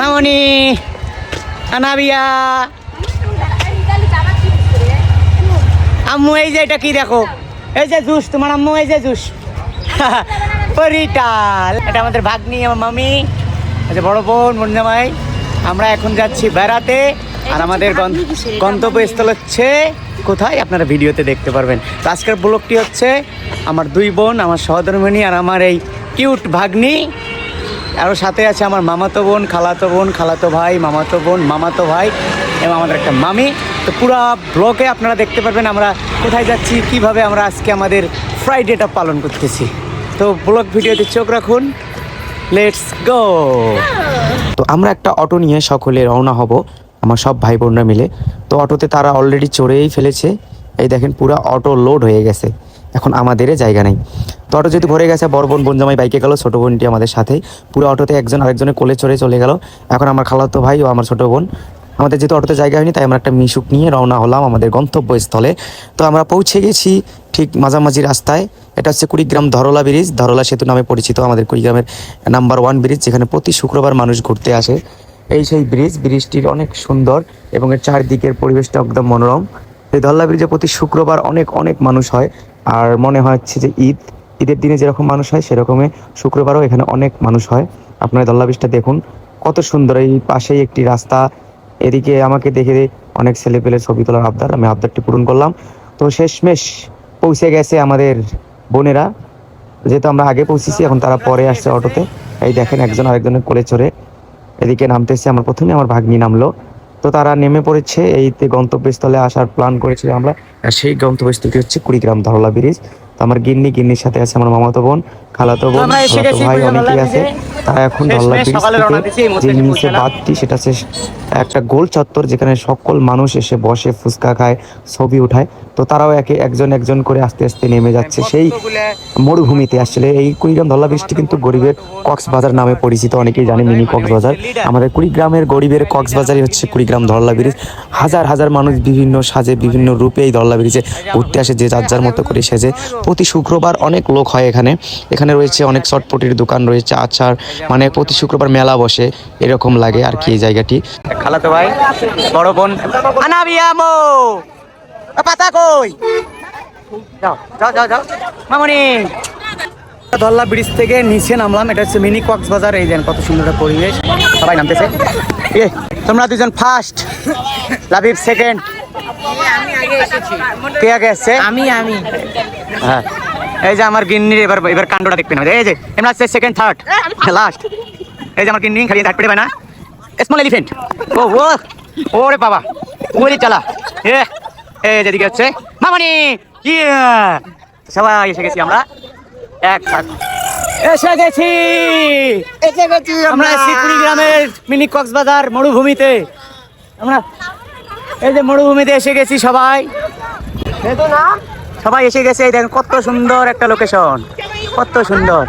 মামনি আনাবিয়া। আম্মু এই যে এটা কি দেখো? এই যে জুস তোমার আম্মু এই যে জুস। পরিটাল। এটা আমাদের ভাগ্নি আমার মামি আচ্ছা বড় বোন মুন্নামাই। আমরা এখন যাচ্ছি বেড়াতে আর আমাদের গন্তব্যস্থল হচ্ছে কোথায়? আপনারা ভিডিওতে দেখতে পারবেন। তো আজকের ব্লগটি হচ্ছে আমার দুই বোন আমার সহধর্মিনী আর আমার এই কিউট ভাগ্নি। আরও সাথে আছে আমার মামাতো বোন, খালাতো বোন, খালাতো ভাই, মামাতো বোন, মামাতো ভাই এবং আমাদের একটা মামি। তো পুরো ব্লগে আপনারা দেখতে পারবেন আমরা কোথায় যাচ্ছি, কীভাবে আমরা আজকে আমাদের ফ্রাইডেটা পালন করতেছি। তো ব্লগ ভিডিওতে চোখ রাখুন। লেটস গো তো আমরা একটা অটো নিয়ে সকলে রওনা হব, আমার সব ভাই বোনরা মিলে। তো অটোতে তারা অলরেডি চড়েই ফেলেছে। এই দেখেন পুরো অটো লোড হয়ে গেছে। এখন আমাদেরই জায়গা নেই। তো অটো যেহেতু ভরে গেছে, বড় বোন বোন জামাই বাইকে গেল, ছোটো বোনটি আমাদের সাথে। পুরো অটোতে একজন আরেকজনের কোলে চড়ে চলে গেল। এখন আমার খালাতো ভাই ও আমার ছোটো বোন। আমাদের যেহেতু অটোতে জায়গা হয়নি, তাই আমরা একটা মিশুক নিয়ে রওনা হলাম আমাদের গন্তব্যস্থলে। তো আমরা পৌঁছে গেছি ঠিক মাঝামাঝি রাস্তায়। এটা হচ্ছে কুড়িগ্রাম ধরলা ব্রিজ। ধরলা সেতু নামে পরিচিত আমাদের কুড়িগ্রামের নাম্বার ওয়ান ব্রিজ, যেখানে প্রতি শুক্রবার মানুষ ঘুরতে আসে। এই সেই ব্রিজ, ব্রিজটির অনেক সুন্দর এবং এর চারদিকের পরিবেশটা একদম মনোরম। এই ধরলা ব্রিজে প্রতি শুক্রবার অনেক অনেক মানুষ হয়। আর মনে হচ্ছে যে ঈদ, ঈদের দিনে যেরকম মানুষ হয়, সেরকমই শুক্রবারও এখানে অনেক মানুষ হয়। আপনার ধরলা ব্রিজটা দেখুন। কত সুন্দর এই পাশেই একটি রাস্তা। এদিকে আমাকে দেখে অনেক ছেলে পেলে ছবি তোলার আবদার। আমি আবদারটি পূরণ করলাম। তো শেষমেশ পৌঁছে গেছে আমাদের বোনেরা। যেহেতু আমরা আগে পৌঁছেছি, এখন তারা পরে আসছে অটোতে। এই দেখেন একজন আরেকজনের কোলে চড়ে। এদিকে নামতেছে আমার প্রথমে, আমার ভাগ্নি নামলো। তো তারা নেমে পড়েছে। এই গন্তব্যস্থলে আসার প্ল্যান করেছি আমরা। সেই গন্তব্যস্থলটি হচ্ছে কুড়িগ্রাম ধরলা ব্রিজ। তো আমার গিন্নি, গিন্নির সাথে আছে আমার মামাতো বোন। খালাতো বোন খালাতো ভাই অনেকেই আছে। তারা এখন ধরলা ব্রিজ সকালে রওনা দিয়েছি, এই থেকে যে নিচে। বাদটি সেটা হচ্ছে একটা গোল চত্বর যেখানে সকল মানুষ এসে বসে ফুচকা খায় ছবি উঠায়। তো তারাও একে একজন একজন করে আস্তে আস্তে নেমে যাচ্ছে। সেই মরুভূমিতে আসলে এই কুড়িগ্রাম ধল্লা বৃষ্টি কিন্তু গরিবের কক্সবাজার নামে পরিচিত অনেকেই জানে মিনি কক্সবাজার। আমাদের কুড়িগ্রামের গরিবের কক্সবাজারই হচ্ছে কুড়িগ্রাম ধরলা ব্রিজ হাজার হাজার মানুষ বিভিন্ন সাজে বিভিন্ন রূপে এই ধরলা ব্রিজে ঘুরতে আসে যে যার যার মতো করে সেজে। প্রতি শুক্রবার অনেক লোক হয় এখানে। এখানে রয়েছে অনেক চটপটির দোকান রয়েছে আচার মানে প্রতি শুক্রবার মেলা বসে এরকম লাগে আর কি এই জায়গাটি। খালাতো ভাই বড় বোন। আনাবিয়ামো পাতা কই? যাও যাও যাও যাও। মামনি। ধল্লা ব্রিজ থেকে নিচে নামলাম এটা হচ্ছে মিনি কক্সবাজার এই দেন কত সুন্দর একটা পরিবেশ। সবাই নামতেছে। এ তোমরা দুজন ফার্স্ট লাভিব সেকেন্ড কে আগে আসছে? আমি আমি। হ্যাঁ। এই যে আমার গিন্নির এবার এবার কাণ্ডটা দেখবেন এই যে এমন আছে সেকেন্ড থার্ড লাস্ট এই যে আমার গিন্নি খালি থার্ড পেটে না। স্মল এলিফেন্ট ও ও ওরে বাবা। ওরে চালা। এ এই যেদিকে হচ্ছে মামানি। ইয়া সবাই এসে গেছি আমরা। এক সাথ এসে গেছি। এসে গেছি আমরা। এসেছি কুড়িগ্রামের মিনি কক্সবাজার মরুভূমিতে। আমরা এই যে মরুভূমিতে এসে গেছি সবাই। সবাই এসে গেছে, এই দেখেন কত সুন্দর একটা লোকেশন কত সুন্দর।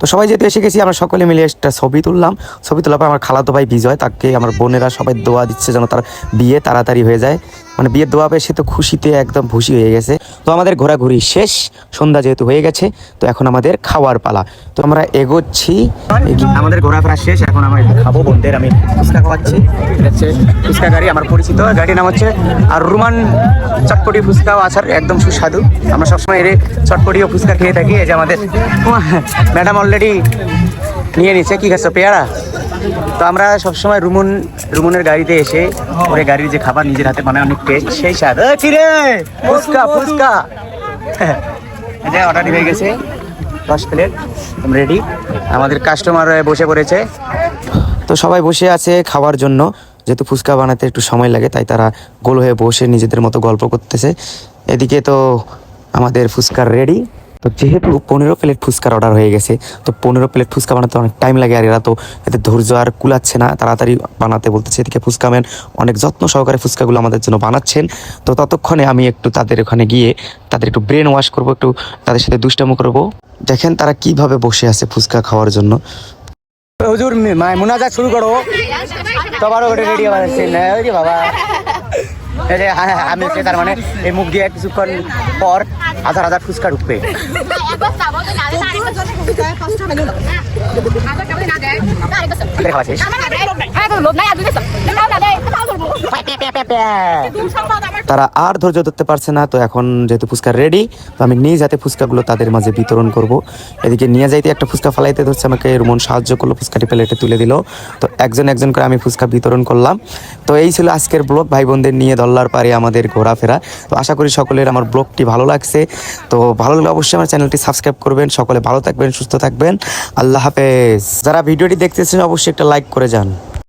তো সবাই যেহেতু এসে গেছি, আমরা সকলে মিলে একটা ছবি তুললাম। ছবি তোলার পর আমার খালাতো ভাই বিজয়, তাকে আমার বোনেরা সবাই দোয়া দিচ্ছে যেন তার বিয়ে তাড়াতাড়ি হয়ে যায়। মানে বিয়ের দোয়া পেয়ে সে তো খুশিতে একদম খুশি হয়ে গেছে। তো আমাদের ঘোরাঘুরি শেষ, সন্ধ্যা যেহেতু হয়ে গেছে, তো এখন আমাদের খাওয়ার পালা। তো আমরা এগোচ্ছি। আমাদের ঘোরাফেরা শেষ, এখন আমরা খাব, বোনদের আমি ফুচকা খাওয়াচ্ছি। হচ্ছে ফুচকা গাড়ি, আমার পরিচিত। গাড়ির নাম হচ্ছে আর রুমান চটপটি ফুচকা ও আচার, একদম সুস্বাদু। আমরা সবসময় এর চটপটি ও ফুচকা খেয়ে থাকি। এই যে আমাদের ম্যাডাম অলরেডি নিয়ে নিচ্ছে কি খাচ্ছ, পেয়ারা? তো আমরা সবসময় রুমন রুমনের গাড়িতে এসে ওরে গাড়ির যে খাবার নিজের হাতে বানায় অনেক টেস্ট সেই স্বাদ। এ, ফুচকা ফুচকা! এটা অর্ডার হয়ে গেছে দশ প্লেট রেডি আমাদের কাস্টমার বসে পড়েছে। তো সবাই বসে আছে খাওয়ার জন্য। যেহেতু ফুচকা বানাতে একটু সময় লাগে তাই তারা গোল হয়ে বসে নিজেদের মতো গল্প করতেছে। এদিকে তো আমাদের ফুচকা রেডি তো যেহেতু পনেরো প্লেট ফুচকার অর্ডার হয়ে গেছে তো পনেরো প্লেট ফুচকা বানাতে অনেক টাইম লাগে আর এরা তো এতে ধৈর্য আর কুলাচ্ছে না। তাড়াতাড়ি বানাতে বলতেছে এদিকে ফুচকা ম্যান অনেক যত্ন সহকারে ফুচকাগুলো আমাদের জন্য বানাচ্ছেন। তো ততক্ষণে আমি একটু তাদের ওখানে গিয়ে তাদের একটু ব্রেন ওয়াশ করব একটু তাদের সাথে দুষ্টামো করব। দেখেন তারা কীভাবে বসে আছে ফুচকা খাওয়ার জন্য। হুজুর মুনাজা শুরু করো। তোমারও ওটা রেডি ওই যে বাবা। হ্যাঁ, হ্যাঁ, আমি তার মানে এই মুখ দিয়ে কিছুক্ষণ পর হাজার হাজার ফুচকা ঢুকবে। খাওয়া শেষ। তারা আর ধৈর্য ধরতে পারছে না, তো এখন যেহেতু ফুচকা রেডি তো আমি নিজ হাতে ফুচকাগুলো তাদের মাঝে বিতরণ করব। এদিকে নিয়ে যাইতে একটা ফুচকা ফালাইতে ধরছে আমাকে, রুমন সাহায্য করল, ফুচকাটি প্লেটে তুলে দিল। তো একজন একজন করে আমি ফুচকা বিতরণ করলাম। তো এই ছিল আজকের ব্লগ ভাই বোনদের নিয়ে দল্লার পারে আমাদের ঘোরাফেরা। তো আশা করি সকলের আমার ব্লগটি ভালো লাগছে। তো ভালো লাগলে অবশ্যই আমার চ্যানেলটি সাবস্ক্রাইব করবেন। সকলে ভালো থাকবেন, সুস্থ থাকবেন। আল্লাহ হাফেজ। যারা ভিডিওটি দেখতেছেন, অবশ্যই একটা লাইক করে যান।